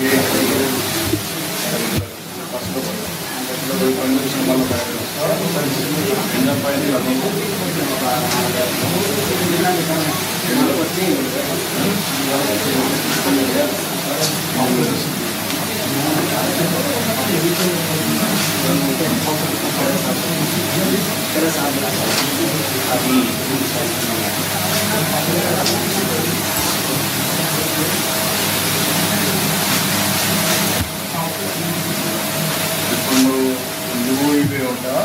Yeah. ఇప్పుడు నువ్వు నువ్వు ఇవి ఉంటావా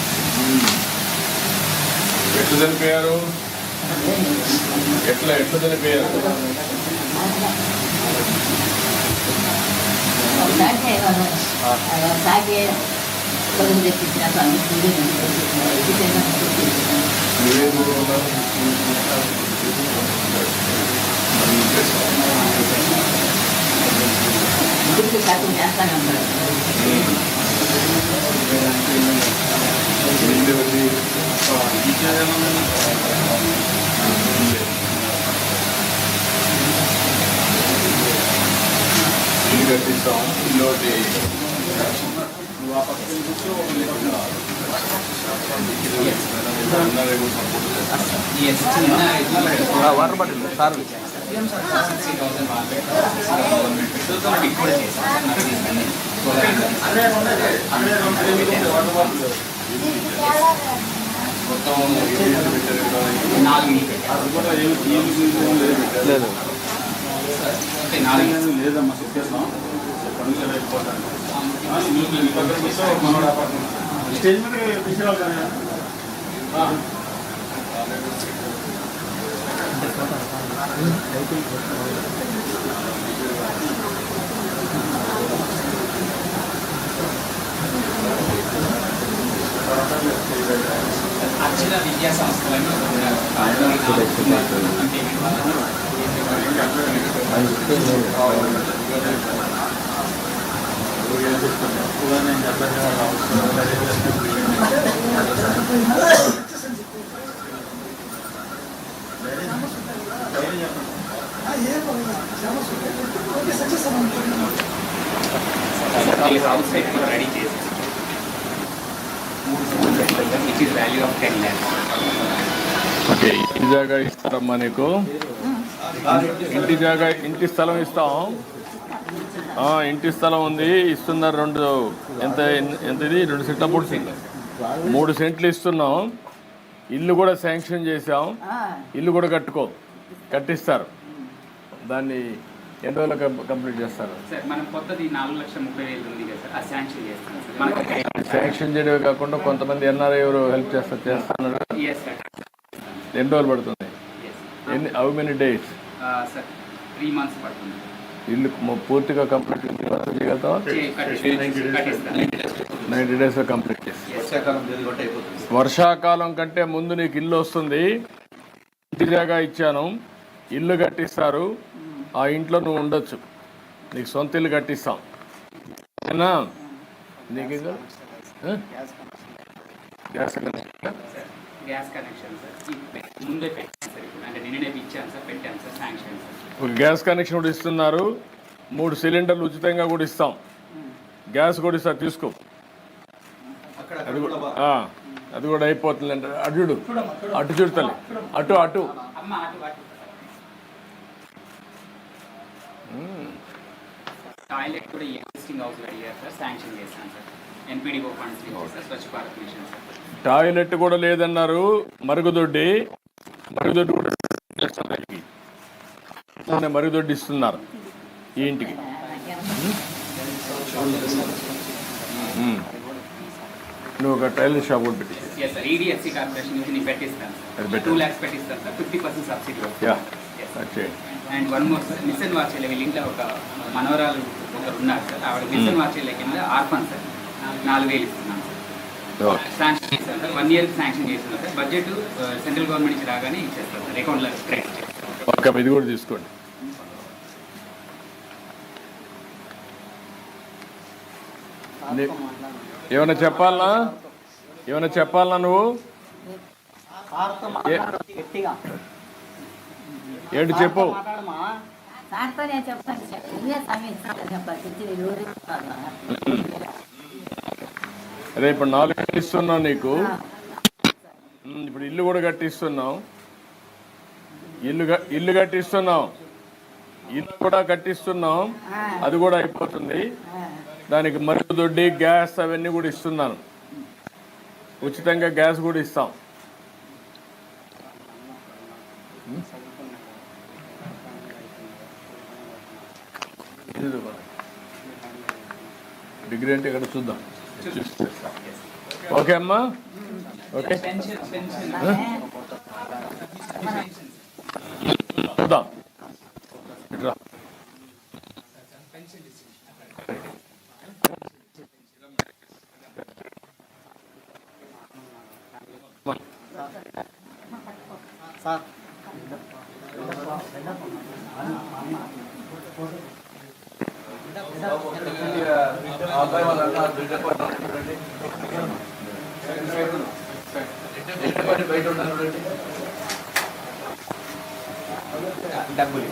ఎట్లా చనిపోయారు ఎట్లా ఎట్లా చనిపోయారు నువ్వేం ఊరుకున్నావు? ఏంటి అది? ఇల్లు కట్టిస్తాం ఇల్లు ఒకటి నువ్వు ఆ పక్కన కూర్చో, water bottle sir sixty thousand కూడా అది కూడా లేదు లేదు లేదమ్మా చెప్పేస్తాం పనులు స్టేజ్ మీద తీసుకురావాలి ఆ. అక్షర విద్యా సంస్థలను హౌస్ రెడీ చేసి ఓకే ఇంటి జాగా ఇస్తారమ్మా నీకు. ఇంటి జాగా ఇంటి స్థలం ఇస్తాం. ఇంటి స్థలం ఉంది ఇస్తున్నారు రెండు. ఎంత ఎంత ఇది రెండు సెంట్ల మూడు సెంట్లు. మూడు సెంట్లు ఇస్తున్నాం. ఇల్లు కూడా శాంక్షన్ చేసాం ఇల్లు కూడా కట్టుకో కట్టిస్తారు. దాన్ని ఎన్ని రోజులు కంప్లీట్ చేస్తారు? సార్ మనం కొత్తది నాలుగు లక్షల ముప్పై వేలు ఉంది కదా సార్ ఆ శాంక్షన్ చేస్తాం. సార్ మనకు శాంక్షన్ చేయడమే కాకుండా కొంతమంది ఎన్ఆర్ఐ ఎవరు హెల్ప్ చేస్తారు చేస్తున్నారు ఎన్ని రోజులు పడుతుంది? ఎన్ని how many days sir three months పడుతుంది. ఇల్లు పూర్తిగా కంప్లీట్ నైంటీ డేస్లో కంప్లీట్ చేసి. వర్షాకాలం కంటే ముందు నీకు ఇల్లు వస్తుంది. ఇంటి జాగా ఇచ్చాను. ఇల్లు కట్టిస్తారు. ఆ ఇంట్లో నువ్వు ఉండొచ్చు. నీకు సొంత ఇల్లు కట్టిస్తాం. ఏనా? నీకు? Gas connection. గ్యాస్ కనెక్షన్ ముందే సార్ గ్యాస్ కూడా ఇస్తున్నారు. మూడు సిలిండర్లు ఉచితంగా కూడా ఇస్తాం. గ్యాస్ కూడా ఇస్తారు తీసుకో. అక్కడ అది కూడా ఆ, అది కూడా అయిపోతుంది అంటే అటు చూడు అటు చూడు తల్లి అటు అటు అమ్మ అటు అటు టాయిలెట్ కూడా ఎగ్జిస్టింగ్ హౌస్ అడిగారు సార్ శాంక్షన్ చేస్తాను sir. NPDO funds sir Swachh Bharat mission sir. Toilet కూడా లేదన్నారు మరుగుదొడ్డి మరుగుదొడ్డి కూడా మరుగుదొడ్డి ఇస్తున్నారు ఈ ఇంటికి. ఉమ్. నువ్వు ఒక టైలర్ షాప్ కూడా పెట్టి సార్ ఈడిఎఫ్సి కార్పొరేషన్ నుంచి నేను పెట్టిస్తాను. టూ ల్యాక్స్ పెట్టిస్తాను sir. Fifty percent subsidy and one more sir mission వాచర్ల వీళ్ళ ఇంట్లో ఒక మనవరాలు ఒకరు ఉన్నారు సార్ ఆవిడ మిషన్ వాచర్ల కింద ఆర్ఫన్ సార్ నాలుగు వేలు ఇస్తున్నాను సార్ శాంక్షన్ చేశాను సార్ వన్ ఇయర్ శాంక్షన్ చేస్తున్నాం సార్ బడ్జెట్ సెంట్రల్ గవర్నమెంట్ నుంచి రాగానే ఇచ్చేస్తాం సార్ అకౌంట్లో క్రెడిట్ చేస్తాం ఓకే ఇది కూడా తీసుకోండి. ఏమైనా చెప్పాలనా? ఏమైనా చెప్పాలనా నువ్వు? ఏంటి చెప్పు. సార్తో నేను చెప్తాను ఇప్పుడు నాలుగు వేలు ఇస్తున్నాం నీకు. ఇప్పుడు ఇల్లు కూడా కట్టిస్తున్నాం ఇల్లు ఇల్లు కట్టిస్తున్నాం ఇల్లు కూడా కట్టిస్తున్నాం అది కూడా అయిపోతుంది. దానికి మరుగుదొడ్డి గ్యాస్ అవన్నీ కూడా ఇస్తున్నాను. ఉచితంగా గ్యాస్ కూడా ఇస్తాం. డిగ్రీ అంటే ఇక్కడ చూద్దాం. ఓకే అమ్మా. ఓకే. చూద్దాం. అబ్బాయి వాళ్ళ అన్న బిల్డర్ బయట ఉన్నారు డబ్బులు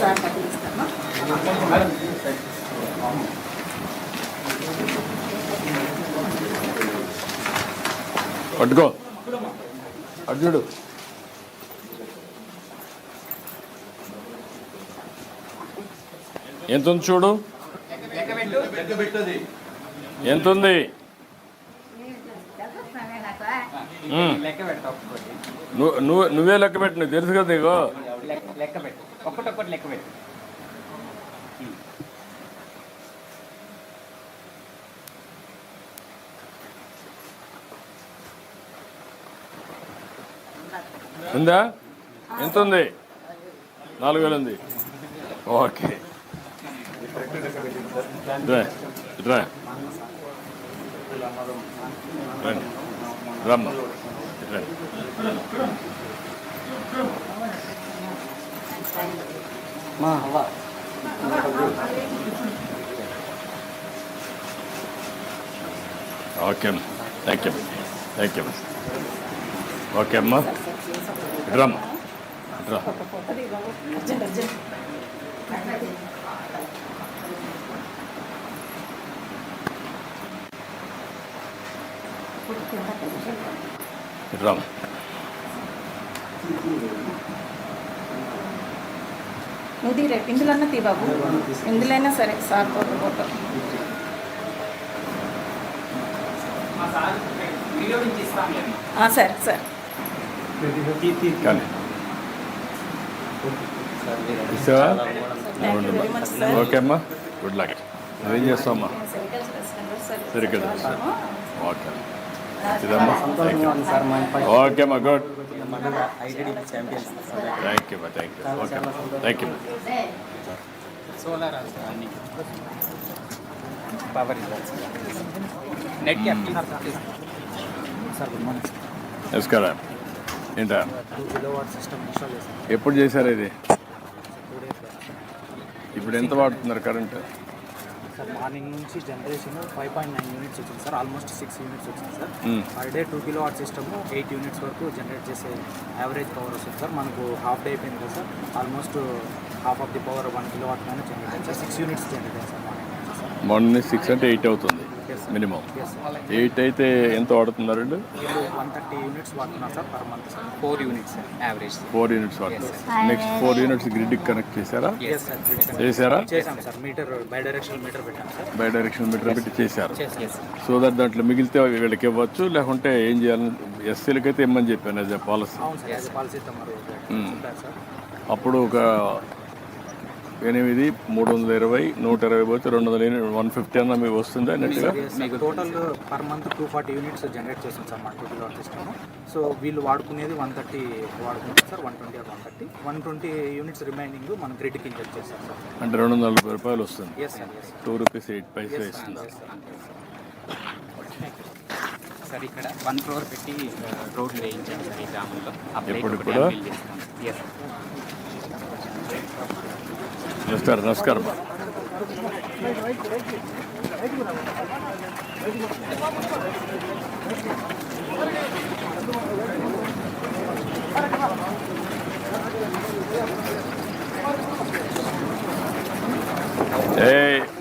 సార్ పట్టుకో. అర్జుడు ఎంత ఉంది చూడు? లెక్క ఎంత ఉంది నువ్వు నువ్వే లెక్క పెట్టు నీకు తెలుసు కదా నీకు. లెక్క పెట్టు. ఒక్కటొక్కటి లెక్క పెట్టు. ఉందా? ఎంత ఉంది నాలుగు వేలు ఉంది. ఓకే. రా రా. రండి. రమ్మ. రండి. ఓకే అమ్మ. Thank you thank you okay అమ్మా. రమ్మ రా రమ్మ నువ్వు తీరే ఇందులో తీ బాబు. ఇందులో అయినా సరే సార్ ఫోటో సరే సరే. కానీ ఇస్తావా ఓకే అమ్మా గుడ్ లక్ నువ్వేం చేస్తావమ్మా సరిగ్గా ఓకే ఇదమ్మా ఓకే అమ్మా గుడ్ థ్యాంక్ యూ అమ్మా thank you okay thank you solar power net నమస్కారం ఏంటా? ఎప్పుడు చేశారు ఇది? ఇప్పుడు ఎంత వాడుతున్నారు కరెంట్? సార్ మార్నింగ్ నుంచి generation five point nine units వచ్చింది సార్ ఆల్మోస్ట్ సిక్స్ యూనిట్స్ వచ్చింది sir. Per day two kilowatt system eight units వరకు జనరేట్ చేసే యావరేజ్ పవర్ వస్తుంది సార్. మనకు హాఫ్ డే అయిపోయింది కదా sir almost half of the power one kilowatt generate sir six units generate sir morning six అంటే eight అవుతుంది. Minimum. Eight అయితే ఎంత వాడుతున్నారండి? ఫోర్ యూనిట్స్ ఫోర్ యూనిట్స్ వాడుతున్నారు నెక్స్ట్ ఫోర్ యూనిట్స్ గ్రిడ్కి కనెక్ట్ చేశారా? చేశారా? చేసాం sir meter bidirectional meter పెట్టాం సార్ బై డైరెక్షన్ మీటర్ పెట్టి చేశారు. సో దట్ దాంట్లో మిగిలితే వీళ్ళకి ఇవ్వచ్చు లేకుంటే ఏం చేయాలని ఎస్సీలకి అయితే ఇమ్మని చెప్పాను యాజ్ ఎ పాలసీ అప్పుడు ఒక ఎనిమిది మూడు వందల ఇరవై నూట ఇరవై పోతే రెండు వందల ఎనిమిది వన్ ఫిఫ్టీ అన్న మీకు వస్తుందా నెట్గా మీకు total per month two forty units generate చేస్తాం సార్ మా టూ వాట్ సిస్టమ్ సో వీళ్ళు వాడుకునేది వన్ థర్టీ వాడుకుంటారు sir one twenty one thirty one twenty units remaining మనం గ్రిడ్కి ఇంజెక్ట్ చేస్తాం సార్. అంటే రెండు వందల నలభై రూపాయలు వస్తుంది. టూ రూపీస్ ఎయిట్ పైసా ఇస్తుంది. సార్ ఇక్కడ వన్ క్రోర్ పెట్టి రోడ్లు వేయించాం సార్ ఈ గ్రామంలో. ఎప్పుడు కూడా? Appeal చేస్తాం ఎస్ నమస్కారం నమస్కారం ఏ